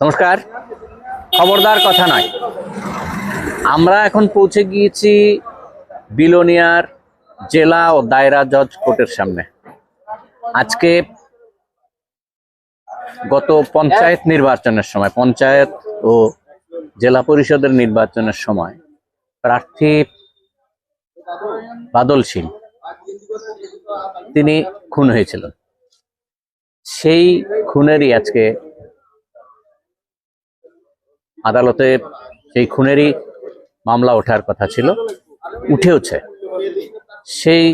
নমস্কার। খবরদার কথা নয়। আমরা এখন পৌঁছে গিয়েছি বিলোনিয়ার জেলা ও দায়রা জজ কোর্টের সামনে। আজকে গত পঞ্চায়েত নির্বাচনের সময়, পঞ্চায়েত ও জেলা পরিষদের নির্বাচনের সময় প্রার্থী বাদল সিং, তিনি খুন হয়েছিলেন। সেই খুনেরই আজকে আদালতে সেই খুনেরই মামলা ওঠার কথা ছিল, উঠেওছে। সেই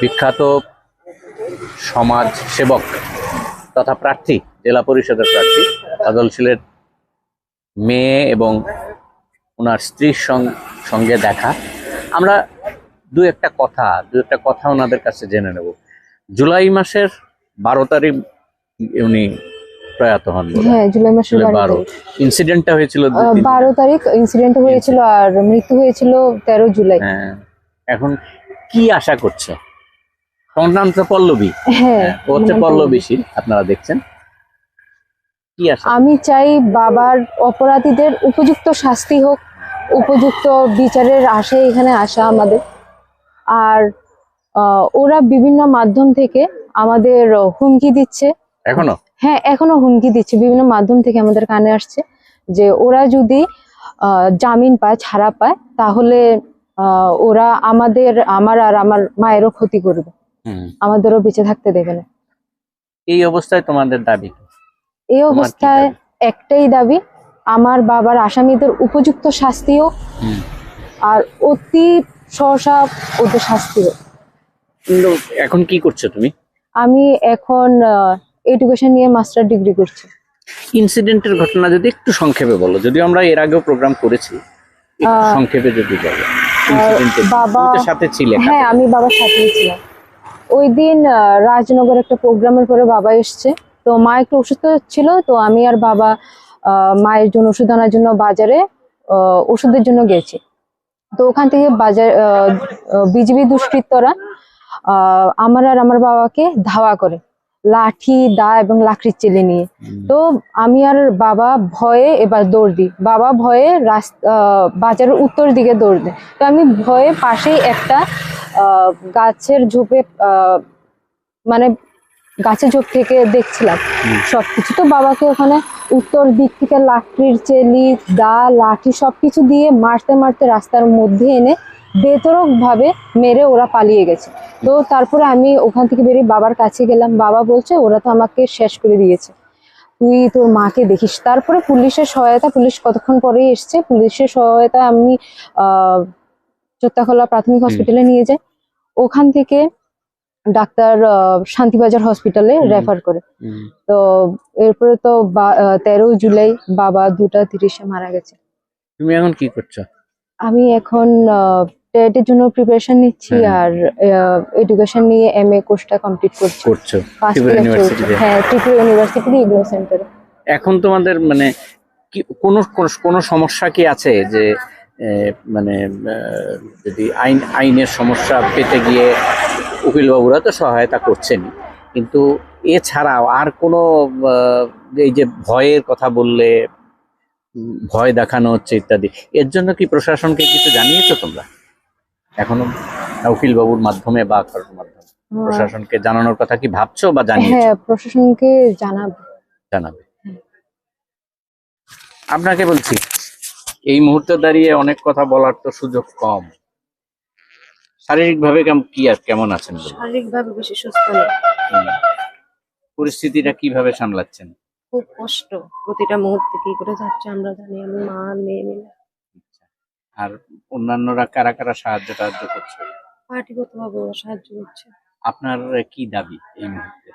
বিখ্যাত সমাজ সেবক তথা প্রার্থী, জেলা পরিষদের প্রার্থী বাদল শীলের মেয়ে এবং ওনার স্ত্রীর সঙ্গে দেখা। আমরা দু একটা কথা, দু একটা কথা ওনাদের কাছে জেনে নেব। জুলাই মাসের বারো তারিখ উনি প্রয়াত হন হ্যাঁ জুলাই মাসের বারো ইনসিডেন্টটা হয়েছিল বারো তারিখ ইনসিডেন্ট হয়েছিল আর মৃত্যু হয়েছিল তেরো জুলাই। হ্যাঁ। এখন কি আশা করছে? তোমার নাম তো পল্লবী। হ্যাঁ হ্যাঁ, ও হচ্ছে পল্লবী। শীল আপনারা দেখছেন। আমি চাই বাবার অপরাধীদের উপযুক্ত শাস্তি হোক উপযুক্ত বিচারের আশায় এখানে আসা আমাদের। আর ওরা বিভিন্ন মাধ্যম থেকে আমাদের হুমকি দিচ্ছে। এখনও? হ্যাঁ এখনও হুমকি দিচ্ছে। বিভিন্ন মাধ্যম থেকে আমাদের কানে আসছে যে ওরা যদি জামিন পায় ছাড়া পায় তাহলে ওরা আমাদের আমার আর আমার মায়েরও ক্ষতি করবে। আমাদেরও বেঁচে থাকতে দেবে না। এই অবস্থায় তোমাদের দাবি এই অবস্থায় একটাই দাবি আমার বাবার আসামিদের উপযুক্ত শাস্তিও আর অতি সহসা ওদের শাস্তি হোক কিন্তু এখন কি করছ তুমি? আমি এখন এডুকেশন নিয়ে মাস্টার ডিগ্রি করছি। ইনসিডেন্টের ঘটনা যদি একটু সংক্ষেপে বলো যদিও আমরা এর আগেও প্রোগ্রাম করেছি সংক্ষেপে যদি বলো। বাবা- সাথে ছিলে হ্যাঁ আমি বাবার সাথেই ছিলাম। ওই দিন রাজনগর একটা প্রোগ্রামের পরে বাবা এসছে। তো মা একটু অসুস্থ ছিল তো আমি আর বাবা আহ, মায়ের জন্য ওষুধ আনার জন্য বাজারে ওষুধের জন্য গেছি। তো ওখান থেকে বাজার বিজিবি দুষ্কৃতরা আহ, আমার আর আমার বাবাকে ধাওয়া করে। লাঠি দা এবং লাকড়ির চেলে নিয়ে। তো আমি আর বাবা ভয়ে এবার দৌড় দিই। বাবা ভয়ে রাস্তা বাজারের উত্তর দিকে দৌড় দেয়। তো আমি ভয়ে পাশেই একটা আহ, গাছের ঝোপে আহ, মানে গাছের ঝোপ থেকে দেখছিলাম হুম। সবকিছু। তো বাবাকে ওখানে উত্তর দিক থেকে লাকড়ির চেলি দা লাঠি সবকিছু দিয়ে মারতে মারতে রাস্তার মধ্যে এনে বেতরক ভাবে মেরে ওরা পালিয়ে গেছে। তো তারপরে আমি ওখান থেকে বেরিয়ে বাবার কাছে গেলাম। বাবা বলছে ওরা তো আমাকে শেষ করে দিয়েছে। তুই তোর মাকে দেখিস। তারপরে পুলিশের সহায়তা পুলিশ কতক্ষণ পরেই এসছে পুলিশের সহায়তা আমি আহ চোত্তাখোলা প্রাথমিক হসপিটালে নিয়ে যাই। ওখান থেকে ডাক্তার শান্তিবাজার হসপিটালে রেফার করে। তো এরপরে তো তেরো জুলাই বাবা দুটা তিরিশে মারা গেছে। তুমি এখন কি করছ? আমি এখন টেটের জন্য প্রিপারেশন নিচ্ছি। আর এডুকেশন নিয়ে এম এ কোর্সটা কমপ্লিট করছি। করছ। হ্যাঁ ত্রিপুরা ইউনিভার্সিটি ইগনো সেন্টারে এখন তোমাদের মানে কি কোনো কোনো- সমস্যা কি আছে যে মানে যদি আইন আইনের সমস্যা পেতে গিয়ে উকিলবাবুরা তো সহায়তা করছেন কিন্তু এছাড়াও আর কোনো এই যে ভয়ের কথা বললে ভয় দেখানো হচ্ছে ইত্যাদি এর জন্য কি প্রশাসনকে কিছু জানিয়েছো তোমরা? এখনও না উকিলবাবুর মাধ্যমে বা কারোর মাধ্যমে? প্রশাসনকে জানানোর কথা কি ভাবছ বা জানিয়েছো? হ্যাঁ প্রশাসনকে জানাব। জানাবে। আপনাকে বলছি এই মুহূর্তে দাঁড়িয়ে অনেক কথা বলার তো সুযোগ কম। শারীরিকভাবে কেমন কি আর কেমন আছেন বলুন? শারীরিকভাবে বেশি সুস্থ নেই। পরিস্থিতিটা কীভাবে সামলাচ্ছেন? খুব কষ্ট। প্রতিটা মুহূর্তে কি করে যাচ্ছে আমরা জানি। আমি মা মেয়ে মিলে আর অন্যান্যরা কারা কারা সাহায্য টাহায্য করছে? পার্টিগত ভাবে ওরা সাহায্য করছে। আপনার কি দাবি এই মুহূর্তে?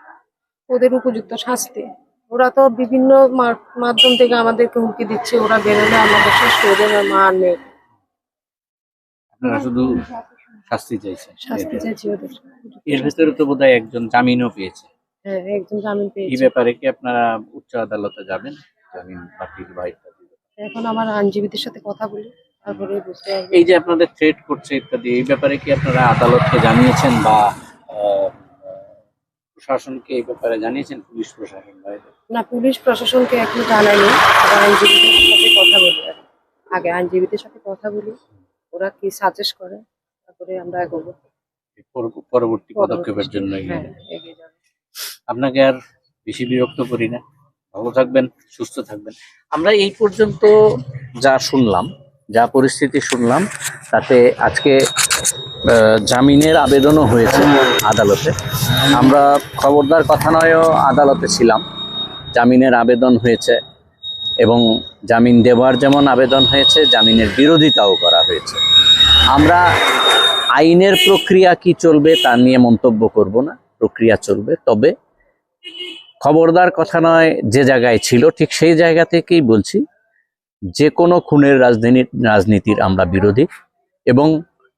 ওদের উপযুক্ত শাস্তি। ওরা তো বিভিন্ন মাধ্যম থেকে আমাদেরকে হুমকি দিচ্ছে ওরা বেরোলে আমাদের শেষ দেবে মা মেয়ে আপনারা শুধু শাস্তি চাইছেন? শাস্তি চাইছি ওদের। এর ভেতরে তো বোধহয় একজন জামিনও পেয়েছে। হ্যাঁ একজন জামিন এই ব্যাপারে কি আপনারা উচ্চ আদালতে যাবেন? জামিন বাতিল বা এখন আমার আইনজীবীদের সাথে কথা বলি। তারপরে বুঝতে পারব এই যে আপনাদের থ্রেট করছে ইত্যাদি এই ব্যাপারে কি আপনারা আদালতকে জানিয়েছেন বা প্রশাসনকে এই ব্যাপারে জানিয়েছেন পুলিশ প্রশাসন না পুলিশ প্রশাসনকে এখনও জানায়নি। আবার আইনজীবীদের সাথে কথা বলি। আগে আইনজীবীদের সাথে কথা বলি ওরা কি সাজেস্ট করে তারপরে আমরা এগোবো। পর- পরবর্তী পদক্ষেপের জন্য হ্যাঁ আপনাকে আর বেশি বিরক্ত করি না। ভালো থাকবেন সুস্থ থাকবেন। আমরা এই পর্যন্ত যা শুনলাম যা পরিস্থিতি শুনলাম, তাতে আজকে জামিনের আবেদনও হয়েছে আদালতে। আমরা খবরদার কথা নয়ও আদালতে ছিলাম। জামিনের আবেদন হয়েছে এবং জামিন দেওয়ার যেমন আবেদন হয়েছে, জামিনের বিরোধিতাও করা হয়েছে। আমরা আইনের প্রক্রিয়া কি চলবে তা নিয়ে মন্তব্য করব না। প্রক্রিয়া চলবে, তবে খবরদার কথা নয় যে জায়গায় ছিল, ঠিক সেই জায়গা থেকেই বলছি যে কোনো খুনের রাজধানী, রাজনীতির আমরা বিরোধী এবং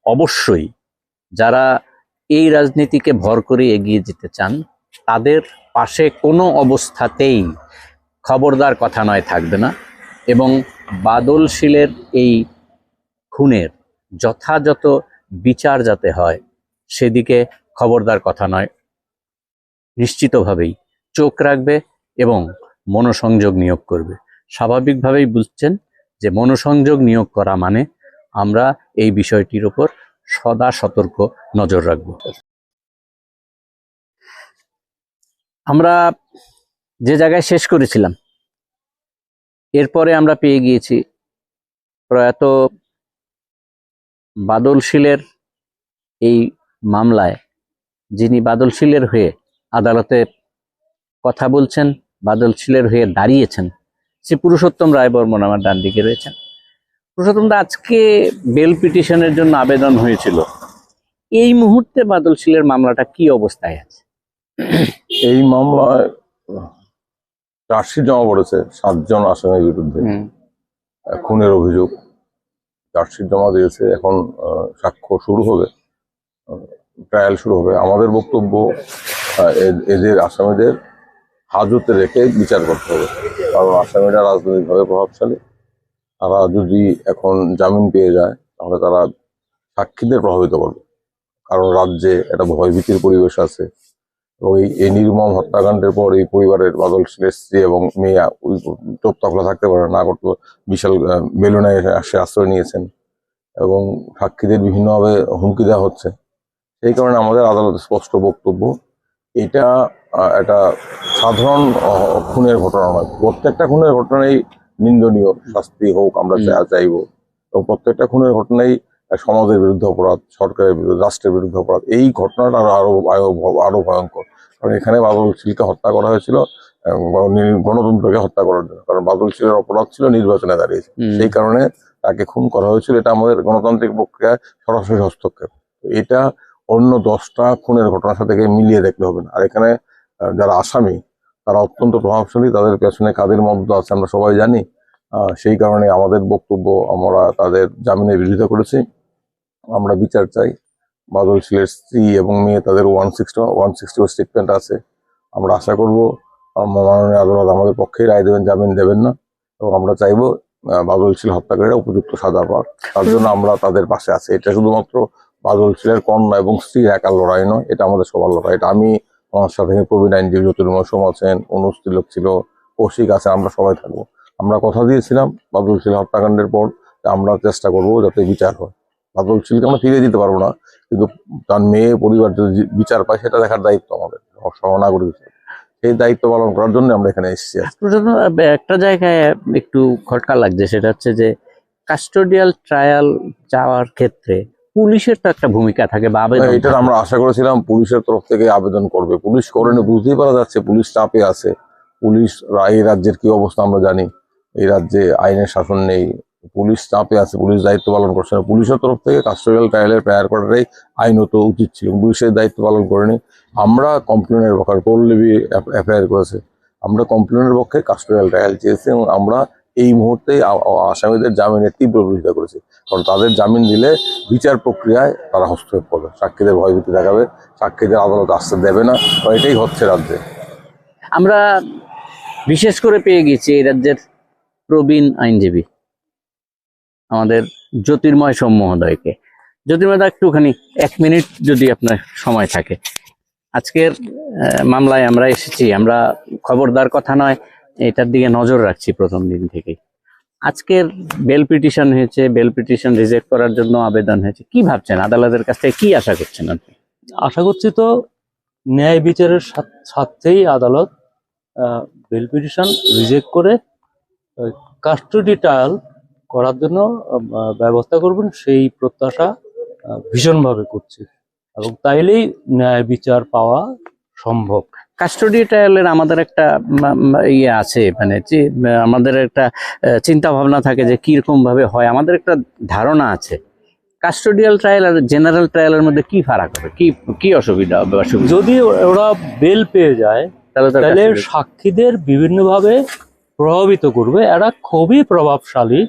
অবশ্যই যারা এই রাজনীতিকে ভর করে এগিয়ে যেতে চান, তাদের পাশে কোনো অবস্থাতেই খবরদার কথা নয়, থাকবে না এবং বাদলশীলের এই খুনের যথাযথ বিচার যাতে হয়, সেদিকে খবরদার কথা নয়। নিশ্চিতভাবেই চোখ রাখবে এবং মনোসংযোগ নিয়োগ করবে। স্বাভাবিকভাবেই বুঝছেন যে মনোসংযোগ নিয়োগ করা মানে আমরা এই বিষয়টির উপর সদা সতর্ক নজর রাখব। আমরা যে জায়গায় শেষ করেছিলাম, এরপরে আমরা পেয়ে গিয়েছি প্রয়াত বাদলশীলের এই মামলায়, যিনি বাদলশীলের হয়ে আদালতে কথা বলছেন, বাদলশীলের হয়ে দাঁড়িয়েছেন। সে পুরুষোত্তম রায় বর্মন আমার ডান দিকে রয়েছেন। পুরুষোত্তম দা আজকে বেল পিটিশনের জন্য আবেদন হয়েছিল। এই মুহূর্তে বাদল শিলের মামলাটা কি অবস্থায় আছে? এই মামলায় চার্জশিট জমা পড়েছে সাতজন আসামির বিরুদ্ধে। খুনের অভিযোগ। চার্জশিট জমা দিয়েছে এখন সাক্ষ্য শুরু হবে ট্রায়াল শুরু হবে। আমাদের বক্তব্য এদের আসামিদের হাজতে রেখে বিচার করতে হবে। কারণ আসামিরা রাজনৈতিকভাবে প্রভাবশালী। তারা যদি এখন জামিন পেয়ে যায়, তাহলে তারা সাক্ষীদের প্রভাবিত করবে। কারণ রাজ্যে একটা ভয়ভীতির পরিবেশ আছে। এবং এই নির্মম হত্যাকাণ্ডের পর এই পরিবারের বাদল স্ত্রী এবং মেয়ে ওই চোখ তকলা থাকতে পারে না। করতে বিশাল বেলুনে এসে আশ্রয় নিয়েছেন। এবং সাক্ষীদের বিভিন্নভাবে হুমকি দেওয়া হচ্ছে। সেই কারণে আমাদের আদালতে স্পষ্ট বক্তব্য, এটা একটা সাধারণ খুনের ঘটনা নয়। প্রত্যেকটা খুনের ঘটনাই নিন্দনীয় শাস্তি হোক আমরা। চা- চাইব। এবং প্রত্যেকটা খুনের ঘটনাই সমাজের বিরুদ্ধে অপরাধ সরকারের বিরুদ্ধে রাষ্ট্রের বিরুদ্ধে অপরাধ। এই ঘটনাটা আরও আরও ভয়ঙ্কর। কারণ এখানে বাদল শীলকে হত্যা করা হয়েছিল গণতন্ত্রকে হত্যা করার জন্য। কারণ বাদল শীলের অপরাধ ছিল নির্বাচনে দাঁড়িয়েছে। সেই কারণে তাকে খুন করা হয়েছিল। এটা আমাদের গণতান্ত্রিক প্রক্রিয়ায় সরাসরি হস্তক্ষেপ। এটা অন্য দশটা খুনের ঘটনার সাথে মিলিয়ে দেখলে হবে না। আর এখানে যারা আসামি, তারা অত্যন্ত প্রভাবশালী, তাদের পেছনে কাদের মদত আছে আমরা সবাই জানি। সেই কারণে আমাদের বক্তব্য আমরা তাদের জামিনের বিরোধিতা করেছি। আমরা বিচার চাই। বাদল শিলের স্ত্রী এবং মেয়ে, তাদের one sixty one sixty statement আছে। আমরা আশা করব মাননীয় আদালত আমাদের পক্ষে রায় দেবেন, জামিন দেবেন না। এবং আমরা চাইব বাদল শিল হত্যাকারীরা উপযুক্ত সাজা পাক। তার জন্য আমরা তাদের পাশে আছি। এটা শুধুমাত্র বাদল শিলের কন্যা এবং স্ত্রীর একার লড়াই নয়, এটা আমাদের সবার লড়াই। এটা আমি আমার সাথে প্রবীণ আইনজীবী জ্যোতির্ময় মৌসুম আছেন অনুজ ছিল কৌশিক আছে আমরা সবাই থাকব আমরা কথা দিয়েছিলাম, বাদল শিল হত্যাকাণ্ডের পর আমরা চেষ্টা করব যাতে বিচার হয় বাদল শিলকে আমরা ফিরিয়ে দিতে পারব না, কিন্তু তার মেয়ে, পরিবার যদি বিচার পায়, সেটা দেখার দায়িত্ব আমাদের, সহনাগরিক হিসেবে। সেই দায়িত্ব পালন করার জন্য আমরা এখানে এসেছি। একটা জায়গায় একটু খটকা লাগছে, সেটা হচ্ছে যে কাস্টোডিয়াল ট্রায়াল যাওয়ার ক্ষেত্রে পুলিশের তো একটা ভূমিকা থাকে বা আবেদন এটা আমরা আশা করেছিলাম পুলিশের তরফ থেকে আবেদন করবে। পুলিশ করেনি বুঝতেই পারা যাচ্ছে পুলিশ চাপে আছে। পুলিশ এই রাজ্যের কি অবস্থা আমরা জানি। এই রাজ্যে আইনের শাসন নেই। পুলিশ চাপে আছে পুলিশ দায়িত্ব পালন করছে না। পুলিশের তরফ থেকে কাস্টোডিয়াল ট্রায়ালের প্রেয়ার করাটাই আইনত উচিত ছিল পুলিশের দায়িত্ব পালন করেনি আমরা কমপ্লেনের পক্ষে পল্লবী এফআইআর করেছে। আমরা কমপ্লেনের পক্ষে কাস্টোডিয়াল ট্রায়াল চেয়েছি এবং আমরা এই মুহূর্তে আসামিদের জামিনের তীব্র বিরোধিতা করেছে। কারণ তাদের জামিন দিলে বিচার প্রক্রিয়ায় তারা হস্তক্ষেপ করবে। সাক্ষীদের ভয়ভীতি দেখাবে, সাক্ষীদের আদালত আসতে দেবে না এটাই হচ্ছে রাজ্যে। আমরা বিশেষ করে পেয়ে গেছি এই রাজ্যের প্রবীণ আইনজীবী, আমাদের জ্যোতির্ময় সোম মহোদয়কে। জ্যোতির্ময় দা, একটুখানি এক মিনিট যদি আপনার সময় থাকে। আজকের মামলায় আমরা এসেছি, আমরা খবরদার কথা নয় এটার দিকে নজর রাখছি প্রথম দিন থেকেই। আজকের বেল পিটিশন হয়েছে, বেল পিটিশন রিজেক্ট করার জন্য আবেদন হয়েছে। কি ভাবছেন? আদালতের কাছ থেকে কি আশা করছেন আপনি? আশা করছি তো ন্যায় বিচারের সাথ- সাথেই আদালত বেল পিটিশন রিজেক্ট করে কাস্টডি ট্রায়াল করার জন্য ব্যবস্থা করবেন সেই প্রত্যাশা ভীষণভাবে করছি। এবং তাইলেই ন্যায় বিচার পাওয়া সম্ভব। কাস্টডি ট্রায়ালের আমাদের একটা ইয়ে আছে মানে যে, আমাদের একটা চিন্তা ভাবনা থাকে যে কীরকম ভাবে হয়। আমাদের একটা ধারণা আছে। কাস্টোডিয়াল ট্রায়াল আর জেনারেল ট্রায়ালের মধ্যে কি ফারাক হবে? কি কি অসুবিধা হবে অসুবিধা? যদি ওরা বেল পেয়ে যায় তাহলে সাক্ষীদের বিভিন্নভাবে প্রভাবিত করবে। এরা খুবই প্রভাবশালী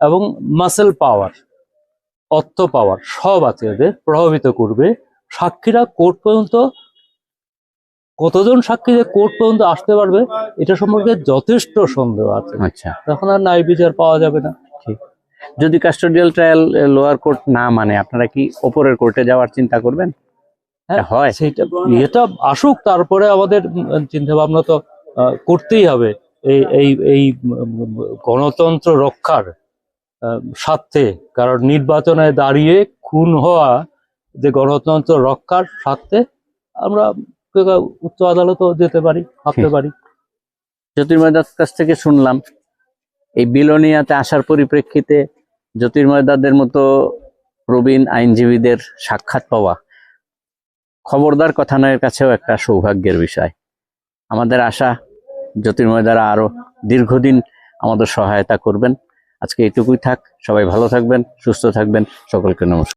এবং মাসেল পাওয়ার অর্থ পাওয়ার সব আছে এদের প্রভাবিত করবে। সাক্ষীরা কোর্ট পর্যন্ত কতজন সাক্ষী যে কোর্ট পর্যন্ত আসতে পারবে এটা সম্পর্কে যথেষ্ট সন্দেহ আছে। আচ্ছা। তখন আর ন্যায় বিচার পাওয়া যাবে না। যদি কাস্টোডিয়াল ট্রায়াল লোয়ার কোর্ট না মানে আপনারা কি ওপরের কোর্টে যাওয়ার চিন্তা করবেন? হ্যাঁ, হয়। এটা আসুক তারপরে আমাদের চিন্তা ভাবনা তো করতেই হবে। এই এই এই গণতন্ত্র রক্ষার স্বার্থে কারণ নির্বাচনে দাঁড়িয়ে খুন হওয়া যে গণতন্ত্র রক্ষার স্বার্থে আমরা উচ্চ আদালতও যেতে পারি ভাবতে পারি। জ্যোতির্ময় দাস কাছ থেকে শুনলাম এই বিলোনিয়াতে আসার পরিপ্রেক্ষিতে জ্যোতির্ময় দাদের মতো প্রবীণ আইনজীবীদের সাক্ষাৎ পাওয়া খবরদার কথানয়ের কাছেও একটা সৌভাগ্যের বিষয়। আমাদের আশা জ্যোতির্ময় দ্বারা আরও দীর্ঘদিন আমাদের সহায়তা করবেন। আজকে এটুকুই থাক সবাই ভালো থাকবেন সুস্থ থাকবেন সকলকে নমস্কার।